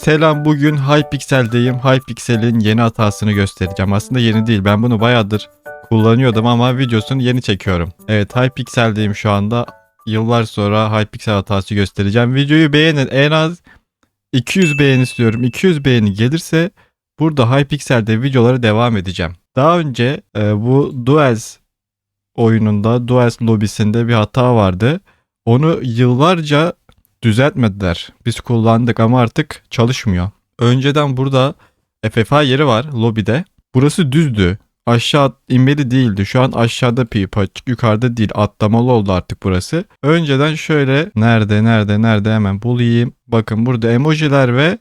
Selam bugün Hypixel'deyim. Hypixel'in yeni hatasını göstereceğim. Aslında yeni değil. Ben bunu bayağıdır kullanıyordum ama videosunu yeni çekiyorum. Evet Hypixel'deyim şu anda. Yıllar sonra Hypixel hatası göstereceğim. Videoyu beğenin. En az 200 beğeni istiyorum. 200 beğeni gelirse burada Hypixel'de videolara devam edeceğim. Daha önce e, bu Duels oyununda, Duels lobisinde bir hata vardı. Onu yıllarca düzeltmediler. Biz kullandık ama artık çalışmıyor. Önceden burada FFA yeri var lobide. Burası düzdü. Aşağı inmeli değildi. Şu an aşağıda pip açık. Yukarıda değil. Atlamalı oldu artık burası. Önceden şöyle nerede nerede nerede hemen bulayım. Bakın burada emojiler ve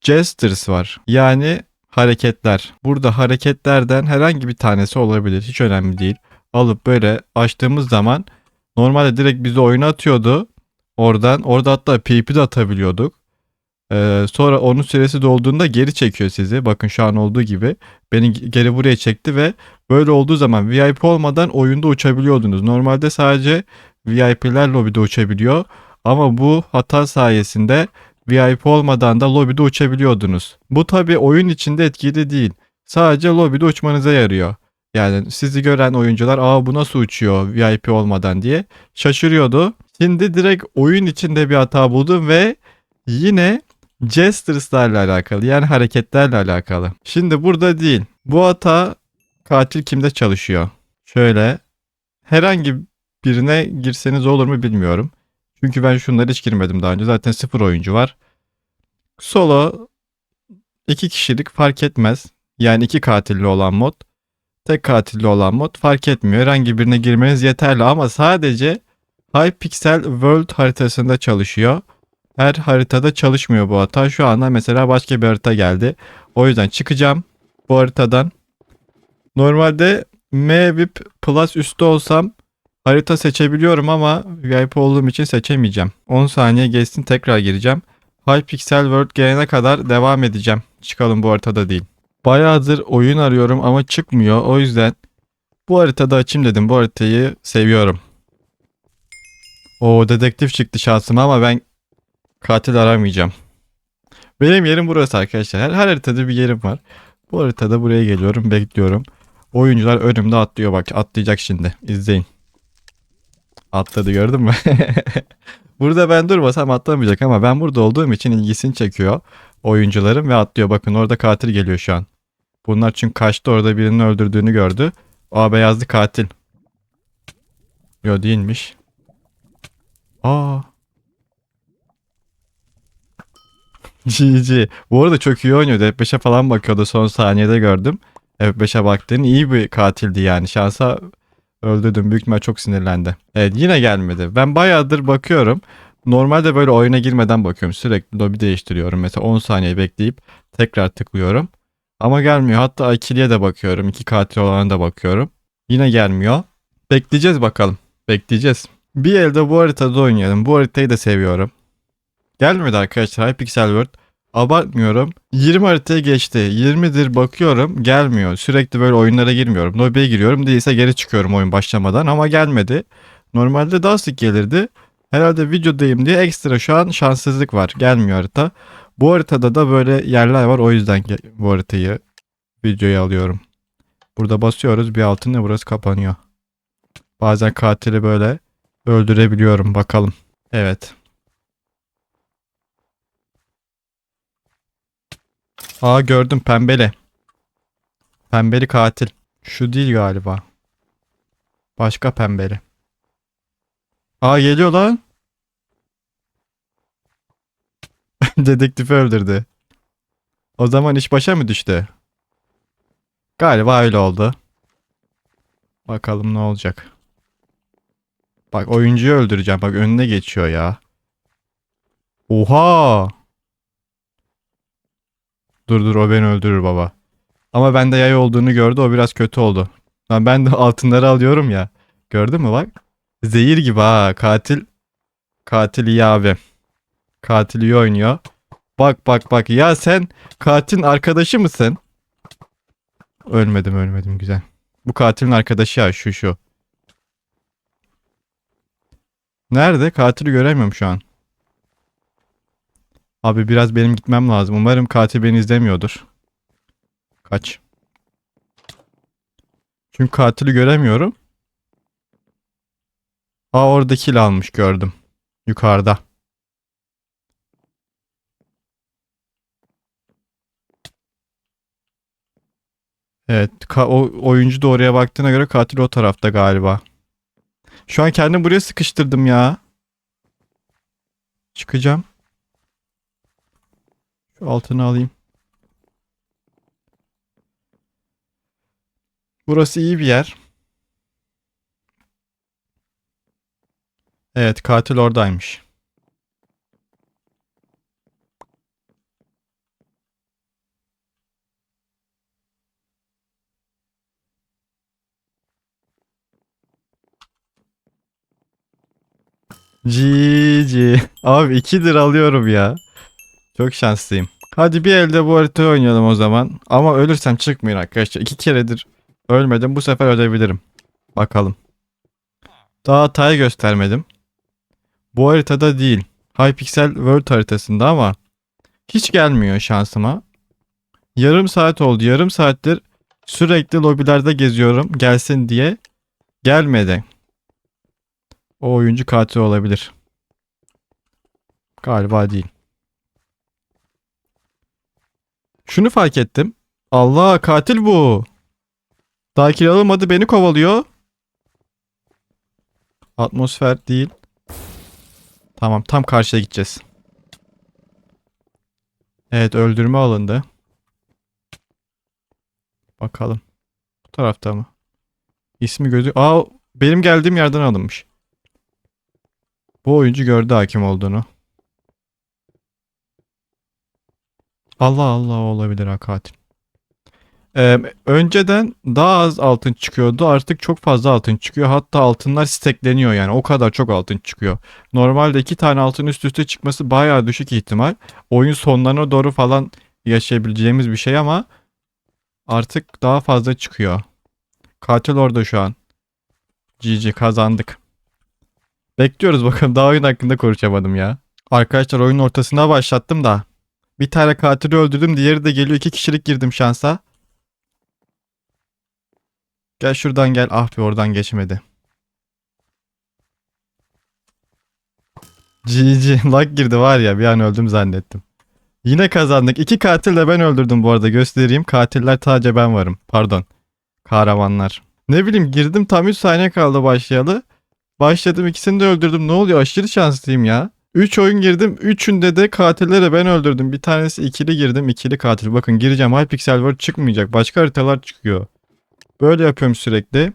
gestures var. Yani hareketler. Burada hareketlerden herhangi bir tanesi olabilir. Hiç önemli değil. Alıp böyle açtığımız zaman normalde direkt bizi oyuna atıyordu. Oradan orada hatta PvP de atabiliyorduk. Ee, sonra onun süresi dolduğunda geri çekiyor sizi. Bakın şu an olduğu gibi. Beni geri buraya çekti ve böyle olduğu zaman VIP olmadan oyunda uçabiliyordunuz. Normalde sadece VIP'ler lobide uçabiliyor. Ama bu hata sayesinde VIP olmadan da lobide uçabiliyordunuz. Bu tabi oyun içinde etkili değil. Sadece lobide uçmanıza yarıyor. Yani sizi gören oyuncular aa bu nasıl uçuyor VIP olmadan diye şaşırıyordu. Şimdi direkt oyun içinde bir hata buldum ve yine gestures'larla alakalı yani hareketlerle alakalı. Şimdi burada değil. Bu hata katil kimde çalışıyor? Şöyle herhangi birine girseniz olur mu bilmiyorum. Çünkü ben şunlara hiç girmedim daha önce. Zaten sıfır oyuncu var. Solo iki kişilik fark etmez. Yani iki katilli olan mod. Tek katilli olan mod fark etmiyor. Herhangi birine girmeniz yeterli ama sadece Hypixel World haritasında çalışıyor. Her haritada çalışmıyor bu hata. Şu anda mesela başka bir harita geldi. O yüzden çıkacağım bu haritadan. Normalde MVIP Plus üstü olsam harita seçebiliyorum ama VIP olduğum için seçemeyeceğim. 10 saniye geçsin tekrar gireceğim. Hypixel World gelene kadar devam edeceğim. Çıkalım bu haritada değil. Bayağıdır oyun arıyorum ama çıkmıyor. O yüzden bu haritada açayım dedim. Bu haritayı seviyorum. O dedektif çıktı şansıma ama ben katil aramayacağım. Benim yerim burası arkadaşlar. Her, her haritada bir yerim var. Bu haritada buraya geliyorum, bekliyorum. Oyuncular önümde atlıyor bak. Atlayacak şimdi. İzleyin. Atladı gördün mü? burada ben durmasam atlamayacak ama ben burada olduğum için ilgisini çekiyor oyuncuların ve atlıyor. Bakın orada katil geliyor şu an. Bunlar çünkü kaçtı orada birinin öldürdüğünü gördü. Aa beyazlı katil. Yo değilmiş. Aa. GG. Bu arada çok iyi oynuyordu. F5'e falan bakıyordu. Son saniyede gördüm. F5'e baktığın iyi bir katildi yani. Şansa öldürdüm. Büyük ihtimal çok sinirlendi. Evet yine gelmedi. Ben bayağıdır bakıyorum. Normalde böyle oyuna girmeden bakıyorum. Sürekli lobi değiştiriyorum. Mesela 10 saniye bekleyip tekrar tıklıyorum. Ama gelmiyor. Hatta ikiliye de bakıyorum. İki katil olana da bakıyorum. Yine gelmiyor. Bekleyeceğiz bakalım. Bekleyeceğiz. Bir elde bu haritada oynayalım. Bu haritayı da seviyorum. Gelmedi arkadaşlar Hypixel World. Abartmıyorum. 20 haritaya geçti. 20'dir bakıyorum gelmiyor. Sürekli böyle oyunlara girmiyorum. Lobiye giriyorum. Değilse geri çıkıyorum oyun başlamadan ama gelmedi. Normalde daha sık gelirdi. Herhalde videodayım diye ekstra şu an şanssızlık var. Gelmiyor harita. Bu haritada da böyle yerler var. O yüzden bu haritayı videoya alıyorum. Burada basıyoruz. Bir altında burası kapanıyor. Bazen katili böyle öldürebiliyorum. Bakalım. Evet. Aa gördüm pembeli. Pembeli katil. Şu değil galiba. Başka pembeli. Aa geliyor lan. Dedektifi öldürdü. O zaman iş başa mı düştü? Galiba öyle oldu. Bakalım ne olacak. Bak oyuncuyu öldüreceğim. Bak önüne geçiyor ya. Oha. Dur dur o beni öldürür baba. Ama bende yay olduğunu gördü o biraz kötü oldu. Lan ben de altınları alıyorum ya. Gördün mü bak. Zehir gibi ha katil. Katil iyi abi. Katil iyi oynuyor. Bak bak bak ya sen katilin arkadaşı mısın? Ölmedim ölmedim güzel. Bu katilin arkadaşı ya şu şu. Nerede? Katili göremiyorum şu an. Abi biraz benim gitmem lazım. Umarım katil beni izlemiyordur. Kaç. Çünkü katili göremiyorum. Aa orada kill almış gördüm. Yukarıda. Evet, o oyuncu da oraya baktığına göre katil o tarafta galiba. Şu an kendimi buraya sıkıştırdım ya. Çıkacağım. Şu altını alayım. Burası iyi bir yer. Evet, katil oradaymış. GG. Abi 2'dir alıyorum ya. Çok şanslıyım. Hadi bir elde bu haritayı oynayalım o zaman. Ama ölürsem çıkmayın arkadaşlar. İki keredir ölmedim. Bu sefer ölebilirim. Bakalım. Daha hatayı göstermedim. Bu haritada değil. Hypixel World haritasında ama hiç gelmiyor şansıma. Yarım saat oldu. Yarım saattir sürekli lobilerde geziyorum gelsin diye. Gelmedi. O oyuncu katil olabilir. Galiba değil. Şunu fark ettim. Allah katil bu. Daha kill alamadı beni kovalıyor. Atmosfer değil. Tamam tam karşıya gideceğiz. Evet öldürme alındı. Bakalım. Bu tarafta mı? İsmi gözü... Aa benim geldiğim yerden alınmış. Bu oyuncu gördü hakim olduğunu. Allah Allah olabilir ha katil. Ee, önceden daha az altın çıkıyordu. Artık çok fazla altın çıkıyor. Hatta altınlar stekleniyor yani. O kadar çok altın çıkıyor. Normalde iki tane altın üst üste çıkması bayağı düşük ihtimal. Oyun sonlarına doğru falan yaşayabileceğimiz bir şey ama artık daha fazla çıkıyor. Katil orada şu an. GG kazandık. Bekliyoruz bakalım. Daha oyun hakkında konuşamadım ya. Arkadaşlar oyunun ortasına başlattım da. Bir tane katili öldürdüm. Diğeri de geliyor. İki kişilik girdim şansa. Gel şuradan gel. Ah bir oradan geçmedi. GG. Lag girdi var ya. Bir an öldüm zannettim. Yine kazandık. İki katil de ben öldürdüm bu arada. Göstereyim. Katiller sadece ben varım. Pardon. Kahramanlar. Ne bileyim girdim tam 3 saniye kaldı başlayalı. Başladım ikisini de öldürdüm. Ne oluyor? Aşırı şanslıyım ya. 3 oyun girdim. 3'ünde de katilleri ben öldürdüm. Bir tanesi ikili girdim. ikili katil. Bakın gireceğim. Hypixel World çıkmayacak. Başka haritalar çıkıyor. Böyle yapıyorum sürekli.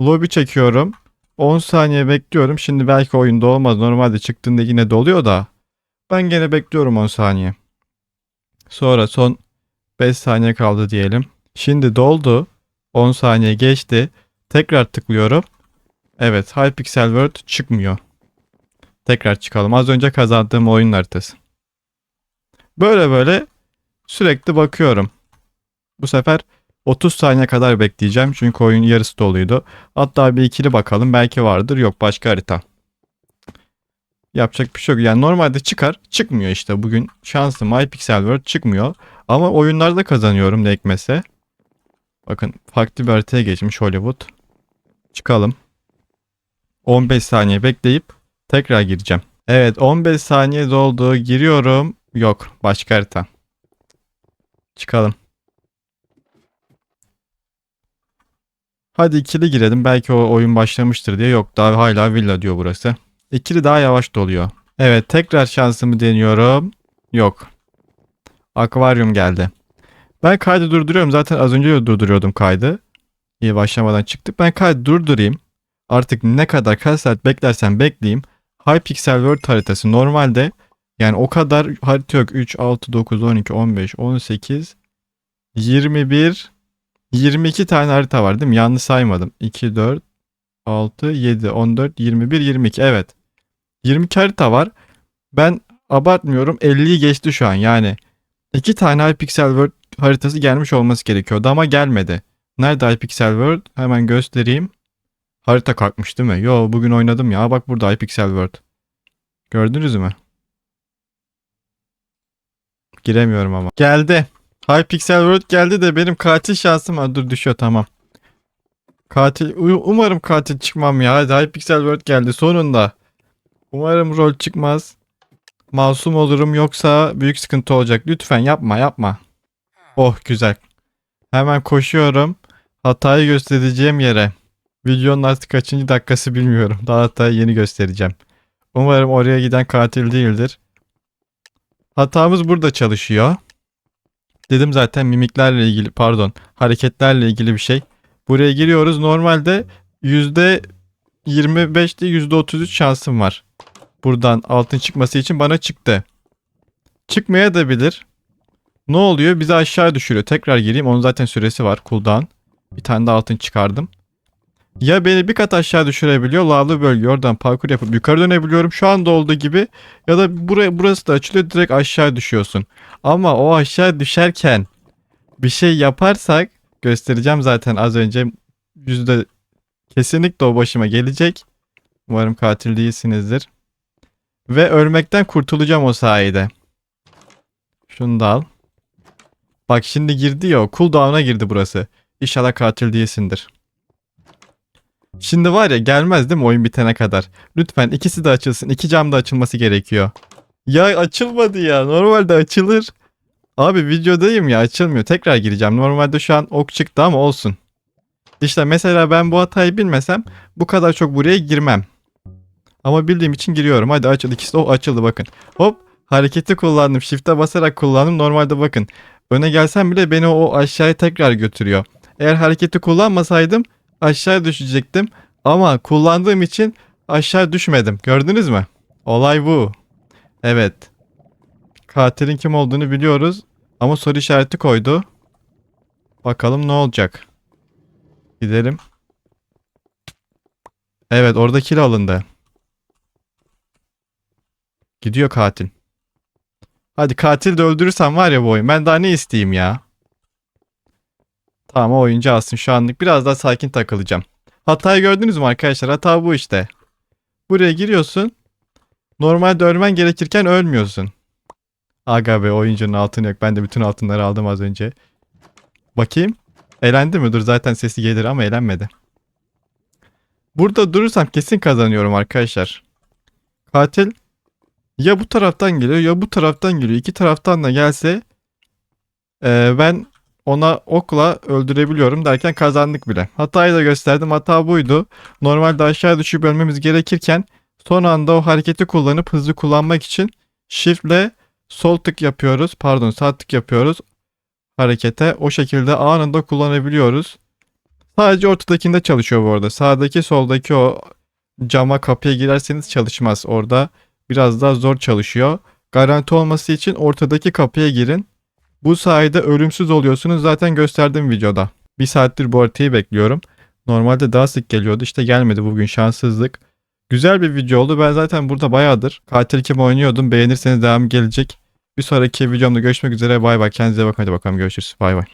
Lobby çekiyorum. 10 saniye bekliyorum. Şimdi belki oyunda olmaz. Normalde çıktığında yine doluyor da. Ben gene bekliyorum 10 saniye. Sonra son 5 saniye kaldı diyelim. Şimdi doldu. 10 saniye geçti. Tekrar tıklıyorum. Evet Hypixel World çıkmıyor. Tekrar çıkalım. Az önce kazandığım oyun haritası. Böyle böyle sürekli bakıyorum. Bu sefer 30 saniye kadar bekleyeceğim. Çünkü oyun yarısı doluydu. Hatta bir ikili bakalım. Belki vardır. Yok başka harita. Yapacak bir şey yok. Yani normalde çıkar. Çıkmıyor işte. Bugün şansım Hypixel World çıkmıyor. Ama oyunlarda kazanıyorum ne ekmese. Bakın farklı bir haritaya geçmiş Hollywood. Çıkalım. 15 saniye bekleyip tekrar gireceğim. Evet 15 saniye doldu. Giriyorum. Yok başka harita. Çıkalım. Hadi ikili girelim. Belki o oyun başlamıştır diye. Yok daha hala villa diyor burası. İkili daha yavaş doluyor. Evet tekrar şansımı deniyorum. Yok. Akvaryum geldi. Ben kaydı durduruyorum. Zaten az önce durduruyordum kaydı. İyi başlamadan çıktık. Ben kaydı durdurayım. Artık ne kadar kaç saat beklersen bekleyeyim. Hypixel World haritası normalde yani o kadar harita yok. 3, 6, 9, 12, 15, 18, 21, 22 tane harita var değil mi? Yanlış saymadım. 2, 4, 6, 7, 14, 21, 22. Evet. 22 harita var. Ben abartmıyorum 50'yi geçti şu an yani. 2 tane Hypixel World haritası gelmiş olması gerekiyordu ama gelmedi. Nerede Hypixel World? Hemen göstereyim. Harita kalkmış değil mi? Yo bugün oynadım ya. Bak burada Hypixel World. Gördünüz mü? giremiyorum ama. Geldi. Hypixel World geldi de benim katil şansım var. Dur düşüyor tamam. Katil umarım katil çıkmam ya. Hadi Hypixel World geldi sonunda. Umarım rol çıkmaz. Masum olurum yoksa büyük sıkıntı olacak. Lütfen yapma yapma. Oh güzel. Hemen koşuyorum. Hatayı göstereceğim yere. Videonun artık kaçıncı dakikası bilmiyorum. Daha hatayı yeni göstereceğim. Umarım oraya giden katil değildir. Hatamız burada çalışıyor. Dedim zaten mimiklerle ilgili pardon hareketlerle ilgili bir şey. Buraya giriyoruz. Normalde yüzde 25 değil %33 şansım var. Buradan altın çıkması için bana çıktı. Çıkmaya da bilir. Ne oluyor? Bizi aşağı düşürüyor. Tekrar gireyim. Onun zaten süresi var. Cooldown. Bir tane de altın çıkardım. Ya beni bir kat aşağı düşürebiliyor. Lavlı bölge. Oradan parkur yapıp yukarı dönebiliyorum. Şu anda olduğu gibi. Ya da buraya, burası da açılıyor. Direkt aşağı düşüyorsun. Ama o aşağı düşerken bir şey yaparsak göstereceğim zaten az önce. Yüzde kesinlikle o başıma gelecek. Umarım katil değilsinizdir. Ve ölmekten kurtulacağım o sayede. Şunu da al. Bak şimdi girdi ya cooldown'a girdi burası. İnşallah katil değilsindir. Şimdi var ya gelmez değil mi oyun bitene kadar? Lütfen ikisi de açılsın. İki cam da açılması gerekiyor. Ya açılmadı ya. Normalde açılır. Abi videodayım ya açılmıyor. Tekrar gireceğim. Normalde şu an ok çıktı ama olsun. İşte mesela ben bu hatayı bilmesem bu kadar çok buraya girmem. Ama bildiğim için giriyorum. Hadi açıl ikisi de o açıldı bakın. Hop hareketi kullandım. Shift'e basarak kullandım. Normalde bakın. Öne gelsem bile beni o aşağıya tekrar götürüyor. Eğer hareketi kullanmasaydım aşağı düşecektim. Ama kullandığım için aşağı düşmedim. Gördünüz mü? Olay bu. Evet. Katilin kim olduğunu biliyoruz. Ama soru işareti koydu. Bakalım ne olacak. Gidelim. Evet orada kill alındı. Gidiyor katil. Hadi katil de öldürürsem var ya bu oyun. Ben daha ne isteyeyim ya. Tamam oyuncu alsın şu anlık. Biraz daha sakin takılacağım. Hatayı gördünüz mü arkadaşlar? Hata bu işte. Buraya giriyorsun. Normalde ölmen gerekirken ölmüyorsun. Aga be oyuncunun altını yok. Ben de bütün altınları aldım az önce. Bakayım. Elendi mi? Dur zaten sesi gelir ama elenmedi. Burada durursam kesin kazanıyorum arkadaşlar. Katil ya bu taraftan geliyor ya bu taraftan geliyor. İki taraftan da gelse eee, ben ona okla öldürebiliyorum derken kazandık bile. Hatayı da gösterdim. Hata buydu. Normalde aşağı düşüp ölmemiz gerekirken son anda o hareketi kullanıp hızlı kullanmak için shift ile sol tık yapıyoruz. Pardon sağ tık yapıyoruz harekete. O şekilde anında kullanabiliyoruz. Sadece ortadakinde çalışıyor bu arada. Sağdaki soldaki o cama kapıya girerseniz çalışmaz. Orada biraz daha zor çalışıyor. Garanti olması için ortadaki kapıya girin. Bu sayede ölümsüz oluyorsunuz. Zaten gösterdim videoda. Bir saattir bu haritayı bekliyorum. Normalde daha sık geliyordu. İşte gelmedi bugün şanssızlık. Güzel bir video oldu. Ben zaten burada bayağıdır katil kim oynuyordum. Beğenirseniz devam gelecek. Bir sonraki videomda görüşmek üzere. Bay bay. Kendinize bakın. Hadi bakalım görüşürüz. Bay bay.